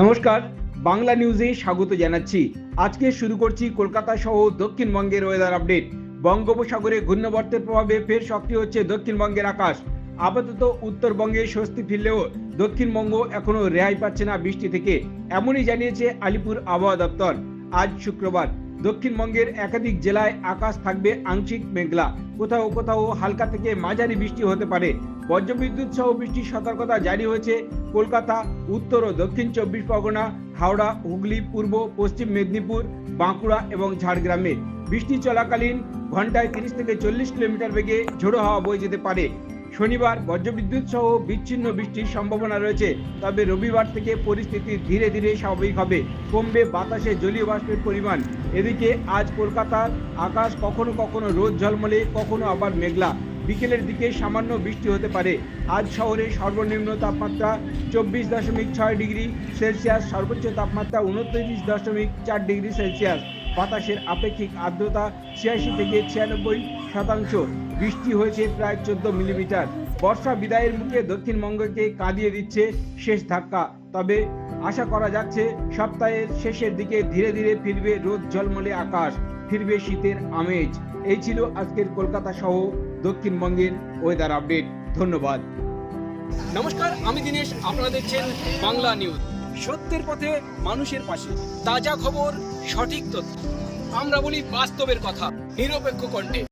নমস্কার, বাংলা নিউজে স্বাগত জানাচ্ছি। আজকে শুরু করছি কলকাতা সহ দক্ষিণবঙ্গের ওয়েদার আপডেট বঙ্গোপসাগরে ঘূর্ণবর্তের প্রভাবে ফের সক্রিয় হচ্ছে দক্ষিণবঙ্গের আকাশ। আপাতত উত্তরবঙ্গে স্বস্তি ফিরলেও দক্ষিণবঙ্গ এখনও রেহাই পাচ্ছে না বৃষ্টি থেকে, এমনই জানিয়েছে আলিপুর আবহাওয়া দপ্তর। আজ শুক্রবার দক্ষিণবঙ্গের একাধিক জেলায় আকাশ থাকবে আংশিক মেঘলা। কোথাও কোথাও হালকা থেকে মাঝারি বৃষ্টি হতে পারে। বজ্রবিদ্যুৎ সহ বৃষ্টির সতর্কতা জারি হয়েছে কলকাতা, উত্তর ও দক্ষিণ চব্বিশ পরগনা, হাওড়া, হুগলি, পূর্ব, পশ্চিম মেদিনীপুর, বাঁকুড়া এবং ঝাড়গ্রামে। বৃষ্টি চলাকালীন ঘন্টায় তিরিশ থেকে চল্লিশ কিলোমিটার বেগে ঝোড়ো হাওয়া বয়ে যেতে পারে। শনিবার বজ্রবিদ্যুৎ সহ বিচ্ছিন্ন বৃষ্টির সম্ভাবনা রয়েছে, তবে রবিবার থেকে পরিস্থিতি ধীরে ধীরে স্বাভাবিক হবে। কমবে বাতাসে জলীয় বাষ্পের পরিমাণ। এদিকে আজ কলকাতার আকাশ কখনো কখনো রোদ ঝলমলে, কখনো আবার মেঘলা। বিকেলের দিকে সামান্য বৃষ্টি হতে পারে। আজ শহরে সর্বনিম্ন তাপমাত্রা চব্বিশ দশমিক ছয় ডিগ্রি সেলসিয়াস, সর্বোচ্চ তাপমাত্রা উনত্রিশ দশমিক চার ডিগ্রি সেলসিয়াস। বাতাসের আপেক্ষিক আর্দ্রতা ছিয়াশি থেকে ছিয়ানব্বই শতাংশ। বৃষ্টি হয়েছে প্রায় চোদ্দ মিলিমিটার। বর্ষা বিদায়ের মুখে দক্ষিণবঙ্গকে কাঁদিয়ে দিচ্ছে শেষ ধাক্কা। তবে আশা করা যাচ্ছে সপ্তাহের শেষের দিকে ধীরে ধীরে ফিরবে রোদ ঝলমলে আকাশ, ফিরবে শীতের আমেজ। এই ছিল আজকের কলকাতা সহ দক্ষিণবঙ্গের ওয়েদার আপডেট ধন্যবাদ। নমস্কার, আমি দিনেশ, আপনারা দেখছেন বাংলা নিউজ। সত্যের পথে মানুষের পাশে, তাজা খবর, সঠিক তথ্য। আমরা বলি বাস্তবের কথা, নিরপেক্ষ কণ্ঠে